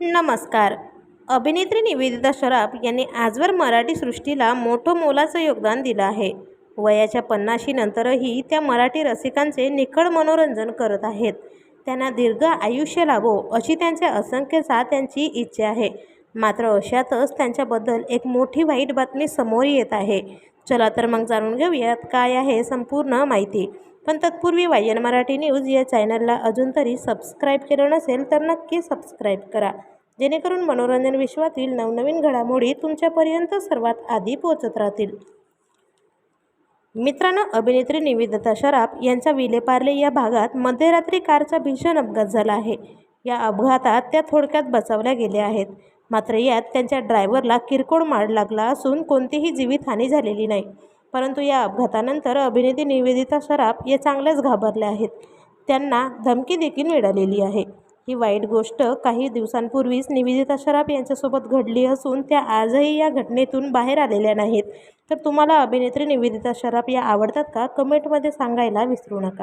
नमस्कार. अभिनेत्री निवेदिता शराफ यांनी आजवर मराठी सृष्टीला मोठं मोलाचं योगदान दिलं आहे. वयाच्या पन्नाशीनंतरही त्या मराठी रसिकांचे निखळ मनोरंजन करत आहेत. त्यांना दीर्घ आयुष्य लाभो अशी त्यांच्या असंख्य चाहत्यांची इच्छा आहे. मात्र अशातच त्यांच्याबद्दल एक मोठी वाईट बातमी समोर येत आहे. चला तर मग जाणून घेऊयात काय आहे संपूर्ण माहिती. पण तत्पूर्वी वाय एन मराठी न्यूज या चॅनलला अजून तरी सबस्क्राईब केलं नसेल तर नक्की सबस्क्राईब करा. जेणेकरून मनोरंजन विश्वातील नवनवीन घडामोडी तुमच्यापर्यंत सर्वात आधी पोहोचत राहतील. मित्रांनो अभिनेत्री निवेदिता शराफ यांच्या विलेपार्ले या भागात मध्यरात्री कारचा भीषण अपघात झाला आहे. या अपघातात त्या थोडक्यात बचावल्या गेल्या आहेत. मात्र यात त्यांच्या ड्रायव्हरला किरकोळ मार लागला असून कोणतीही जीवितहानी झालेली नाही. परंतु या अपघातानंतर अभिनेते निवेदिता शराफ या चांगल्याच घाबरल्या आहेत. त्यांना धमकी देखील मिळालेली आहे. ही वाईट गोष्ट काही दिवसांपूर्वीच निवेदिता शराफ यांच्यासोबत घडली असून त्या आजही या घटनेतून बाहेर आलेल्या नाहीत. तर तुम्हाला अभिनेत्री निवेदिता शराफ या आवडतात का? कमेंटमध्ये सांगायला विसरू नका.